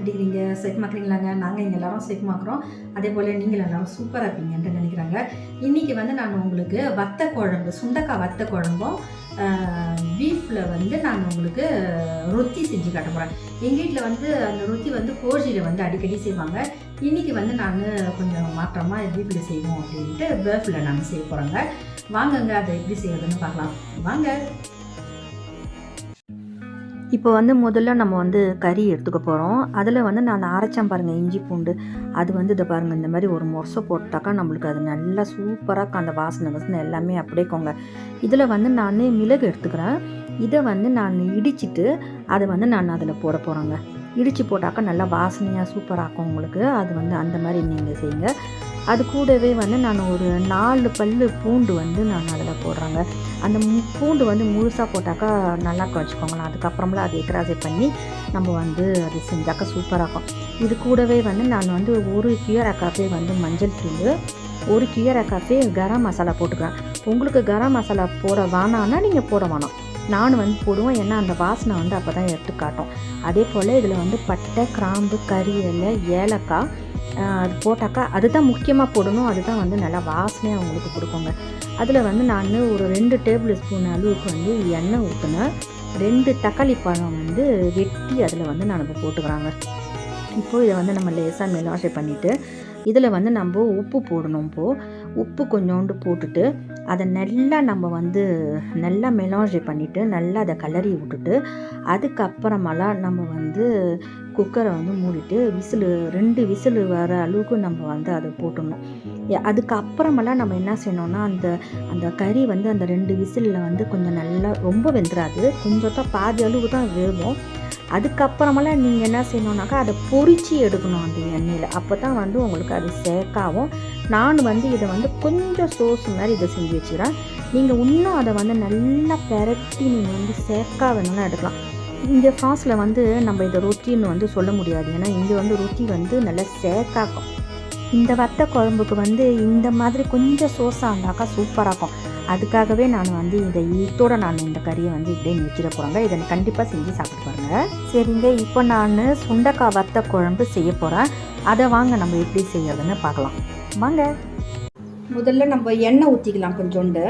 எப்படி இருக்கீங்க செக்மாக்குறீங்களாங்க நாங்கள் இங்கே எல்லாரும் செக்மாக்குறோம் அதே போல் நீங்கள் எல்லாரும் சூப்பராக இருப்பீங்கன்ட்டு நினைக்கிறாங்க. இன்றைக்கி வந்து நான் உங்களுக்கு வத்த குழம்பு சுண்டக்காய் வத்த குழம்பும் பீஃபில் வந்து நான் உங்களுக்கு ரொத்தி செஞ்சு காட்ட போகிறேன் எங்கள் வீட்டில் வந்து அந்த ரொத்தி வந்து கோழியில் வந்து அடிக்கடி செய்வாங்க. இன்றைக்கி வந்து நான் கொஞ்சம் மாற்றமாக பீஃபில் செய்வோம் அப்படின்ட்டு பேஃபில் நான் செய்ய போகிறேங்க வாங்கங்க அதை எப்படி செய்யறதுன்னு பார்க்கலாம். வாங்க. இப்போ வந்து முதல்ல நம்ம வந்து கறி எடுத்துக்க போகிறோம் அதில் வந்து நான் அரைச்சேன் பாருங்கள் இஞ்சி பூண்டு. அது வந்து இதை பாருங்கள் இந்த மாதிரி ஒரு மொசை போட்டாக்கா நம்மளுக்கு அது நல்லா சூப்பராக அந்த வாசனை வாசனை எல்லாமே அப்படியே கொங்க இதில் வந்து நான் மிளகு எடுத்துக்கிறேன். இதை வந்து நான் இடிச்சிட்டு அதை வந்து நான் அதில் போட போகிறேங்க இடித்து போட்டாக்கா நல்லா வாசனையாக சூப்பராக இருக்கும் உங்களுக்கு. அது வந்து அந்த மாதிரி நீங்கள் செய்யுங்க. அது கூடவே வந்து நான் ஒரு நாலு பல் பூண்டு வந்து நான் அதில் போடுறேங்க. அந்த பூண்டு வந்து முழுசாக போட்டாக்கா நல்லா இருக்கும் வச்சுக்கோங்களேன் அது எக்ராசை பண்ணி நம்ம வந்து அது செஞ்சாக்கா சூப்பராக இருக்கும் இது கூடவே வந்து நான் வந்து ஒரு கீரை காஃபே வந்து மஞ்சள் தூள் ஒரு கீரை காஃபே கரம் மசாலா போட்டுக்கிறேன் உங்களுக்கு கரம் மசாலா போட வேணான்னா நீங்கள் போட வேணாம். நான் வந்து போடுவேன். ஏன்னா அந்த வாசனை வந்து அப்போ தான் எடுத்து காட்டும். அதே போல் இதில் வந்து பட்டை கிராம்பு கறி ஏலக்காய் அது போட்டாக்கா அதுதான் முக்கியமாக போடணும். அதுதான் வந்து நல்லா வாசனையாக உங்களுக்கு கொடுக்குங்க. அதில் வந்து நான் ஒரு ரெண்டு டேபிள் ஸ்பூன் அளவுக்கு வந்து எண்ணெய் ஊற்றினேன் ரெண்டு தக்காளி பழம் வந்து வெட்டி அதில் வந்து நான் இப்போ போட்டுக்கிறாங்க. இப்போது இதை வந்து நம்ம லேசாக மெலாஷை பண்ணிவிட்டு இதில் வந்து நம்ம உப்பு போடணும் இப்போது உப்பு கொஞ்சோண்டு போட்டுட்டு அதை நல்லா நம்ம வந்து நல்லா மெலாஜை பண்ணிவிட்டு நல்லா அதை கலரி விட்டுட்டு அதுக்கப்புறமெல்லாம் நம்ம வந்து குக்கரை வந்து மூடிட்டு விசிலு ரெண்டு விசிலு வர அளவுக்கு நம்ம வந்து அதை போட்டுடணும். அதுக்கப்புறமெல்லாம் நம்ம என்ன செய்யணும்னா அந்த அந்த கறி வந்து அந்த ரெண்டு விசிலில் வந்து கொஞ்சம் நல்லா ரொம்ப வெந்துடாது கொஞ்சம் தான் பாதி அளவு தான் வேகும். அதுக்கப்புறமெல்லாம் நீங்கள் என்ன செய்யணுன்னாக்கா அதை பொறிச்சு எடுக்கணும் அந்த எண்ணெயில். அப்போ தான் வந்து உங்களுக்கு அது சேக்காகும் நான் வந்து இதை வந்து கொஞ்சம் சோஸ் மாதிரி இதை செஞ்சு வச்சுக்கிறேன். நீங்கள் இன்னும் அதை வந்து நல்லா பெரட்டி நீங்கள் வந்து சேக்கா வேணும்னா எடுக்கலாம். இந்த ஃபாஸ்டில் வந்து நம்ம இதை ரொட்டின்னு வந்து சொல்ல முடியாது. ஏன்னா இங்கே வந்து ரொட்டி வந்து நல்லா சேக்காக்கும் இந்த வத்த குழம்புக்கு வந்து இந்த மாதிரி கொஞ்சம் சோஸாக இருந்தாக்கா சூப்பராக இருக்கும் அதுக்காகவே நான் வந்து இந்த இதோட நான் இந்த கறியை வந்து இப்படியே நிறுத்திட போகிறேங்க இதை கண்டிப்பாக செஞ்சு சாப்பிட்டு பாருங்க. சரிங்க இப்போ நான் சுண்டக்காய் வத்த குழம்பு செய்ய போகிறேன் அதை வாங்க நம்ம எப்படி செய்யறதுன்னு பார்க்கலாம். வாங்க. முதல்ல நம்ம எண்ணெய் ஊற்றிக்கலாம் கொஞ்சோண்டு.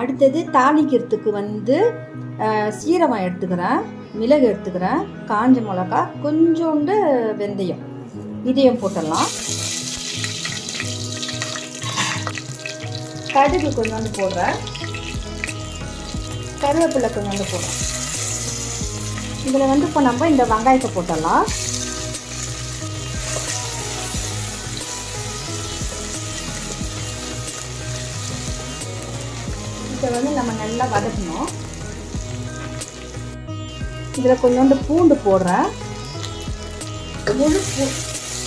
அடுத்தது தாளிக்கிறதுக்கு வந்து சீரகம் எடுத்துக்கிறேன் மிளகு எடுத்துக்கிறேன் காஞ்ச மிளகா கொஞ்சோண்டு வெந்தயம். இதையும் போட்டுடலாம். கடுகு கொஞ்சோண்டு போடுறேன். கருவேப்பிலை கொஞ்சோண்டு போடுறேன். இதில் வந்து இப்போ நம்ம இந்த வெங்காயத்தை போட்டுடலாம். இதை வந்து நம்ம நல்லா வதக்கணும். இதில் கொஞ்சோண்டு பூண்டு போடுறேன். முழு பூ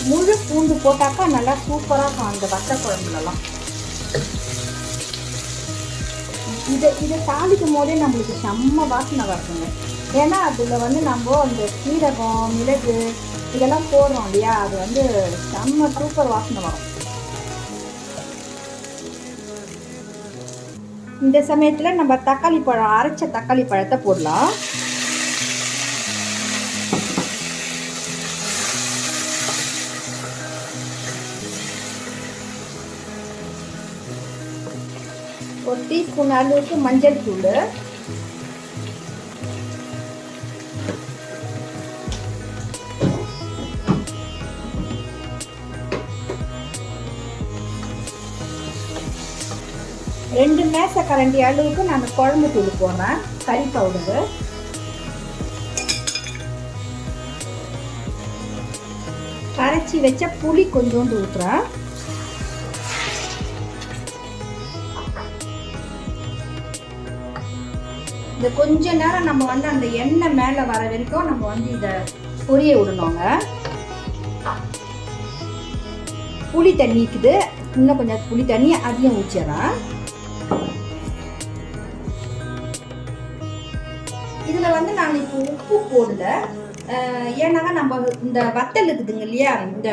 முழு பூண்டு போட்டாக்கா நல்லா சூப்பராக இருக்கும் அந்த வத்த குழம்புலலாம். இதை இதை தாளிக்கும் போதே நம்மளுக்கு செம்ம வாசனை வரணுங்க ஏன்னா அதில் வந்து நம்ம அந்த சீரகம் மிளகு இதெல்லாம் போடுறோம் இல்லையா? அது வந்து செம்ம சூப்பர் வாசனை வரும். இந்த சமயத்தில் நம்ம தக்காளி பழம் அரைச்ச தக்காளி பழத்தை போடலாம். ஒரு டீஸ்பூன் அளவுக்கு மஞ்சள் தூள். ரெண்டு மேச கரண்டி அளவுக்கு நான் குழம்பு தூள் போடுறேன். கறி பவுடரு கரைச்சி வச்ச புளி கொஞ்சோண்டு ஊற்றுறேன் இந்த கொஞ்ச நேரம் நம்ம வந்து அந்த எண்ணெய் மேலே வர வரைக்கும் நம்ம வந்து இதை பொரிய விடணுங்க. புளி தண்ணி இருக்குது. இன்னும் கொஞ்சம் புளி தண்ணி அதிகம் ஊற்றிடுறேன். இதில் வந்து நான் இப்போ உப்பு போடல. அஹ், ஏன்னாக்கா நம்ம இந்த வத்தல் இருக்குதுங்க இல்லையா? இந்த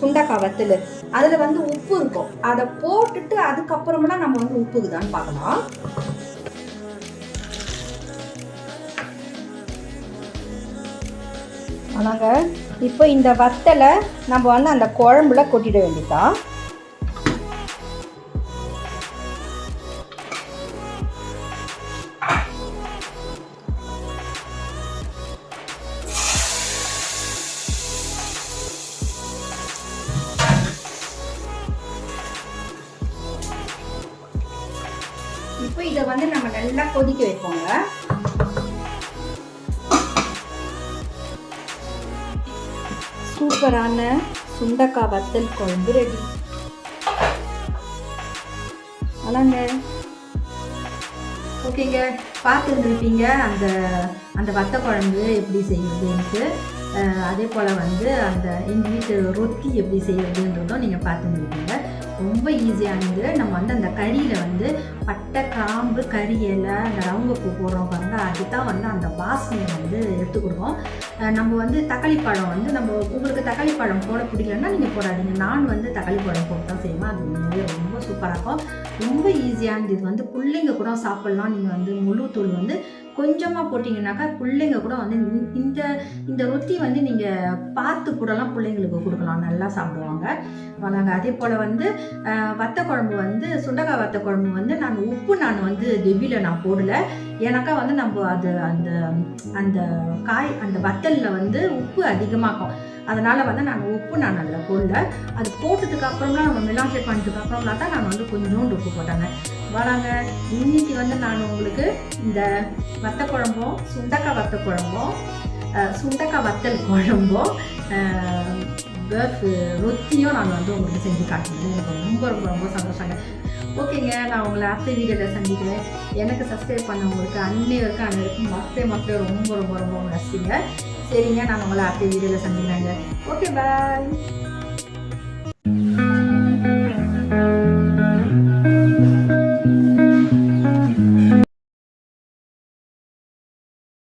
சுண்டக்காய் வத்தல். அதில் வந்து உப்பு இருக்கும். அதை போட்டுட்டு அதுக்கப்புறமா நம்ம வந்து உப்புக்குதான்னு பார்க்கலாம். ஆனாங்க இப்போ இந்த வத்தலை நம்ம வந்து அந்த குழம்புல கொட்டிட வேண்டியதான் இப்போ இதை வந்து நம்ம நல்லா கொதிக்க வைப்போங்க. சூப்பரான சுண்டக்காய் வத்தல் குழம்பு ரெடி. அதாங்க ஓகேங்க. பார்த்துருந்துருப்பீங்க அந்த அந்த வத்த குழம்பு எப்படி செய்யறதுன்ட்டு. அஹ் அதே போல் வந்து அந்த எங்கள் வீட்டு ரொட்டி எப்படி செய்யறதுன்றதும் நீங்கள் பார்த்துருந்துருப்பீங்க. ரொம்ப ஈஸியானது நம்ம வந்து அந்த கறியில் வந்து பட்டை கிராம்பு கறி இலை அந்த ரவுங்க பூ போடுறோம் பாருங்க. அதுதான் வந்து அந்த வாசனையை வந்து எடுத்துக்கிடுவோம் நம்ம வந்து தக்காளி பழம் வந்து நம்ம உங்களுக்கு தக்காளி பழம் போட பிடிக்கலன்னா நீங்கள் போடாதீங்க. நான் வந்து தக்காளி பழம் போட்டு தான் செய்வேன். அது உண்மையிலே ரொம்ப சூப்பராக இருக்கும். ரொம்ப ஈஸியானது இது வந்து பிள்ளைங்க கூட சாப்பிட்லாம். நீங்கள் வந்து முழு தூள் வந்து கொஞ்சமாக போட்டிங்கனாக்கா பிள்ளைங்க கூட வந்து இந்த- இந்த இந்த ரொட்டி வந்து நீங்கள் பார்த்து கூடலாம் பிள்ளைங்களுக்கு கொடுக்கலாம். நல்லா சாப்பிடுவாங்க. வந்தாங்க அதே போல் வந்து வத்த குழம்பு வந்து சுண்டக்காய் வத்த குழம்பு வந்து நான் உப்பு நான் வந்து டெபியில் நான் போடலை. ஏன்னாக்கா வந்து நம்ம அது அந்த அந்த காய் அந்த வத்தலில் வந்து உப்பு அதிகமாகும் அதனால் வந்து நான் உப்பு நான் அதில் போடல. அது போட்டதுக்கு அப்புறம்லாம் நம்ம மிளாஞ்சை பண்ணதுக்கு அப்புறம்லாம் தான் நான் வந்து கொஞ்சோண்டு உப்பு போட்டாங்க. வராங்க இன்னைக்கு வந்து நான் உங்களுக்கு இந்த வத்த குழம்பும் சுண்டக்காய் வத்த குழம்பும் சுண்டக்காய் வத்தல் குழம்பும் பர்ஃப் நான் வந்து உங்களுக்கு செஞ்சு காட்டுறது எனக்கு ரொம்ப ரொம்ப ரொம்ப சந்தோஷங்க. ஓகேங்க நான் உங்களை அடுத்த வீடியோவில் சந்திக்கிறேன். எனக்கு சப்ஸ்கிரைப் பண்ணவங்களுக்கு அன்னையருக்கும் அனைவருக்கும் மக்களே மக்களே ரொம்ப ரொம்ப ரொம்ப நசிங்க சரிங்க நான் உங்களை அடுத்த வீடியோவில் சந்திக்கிறேங்க. Okay bye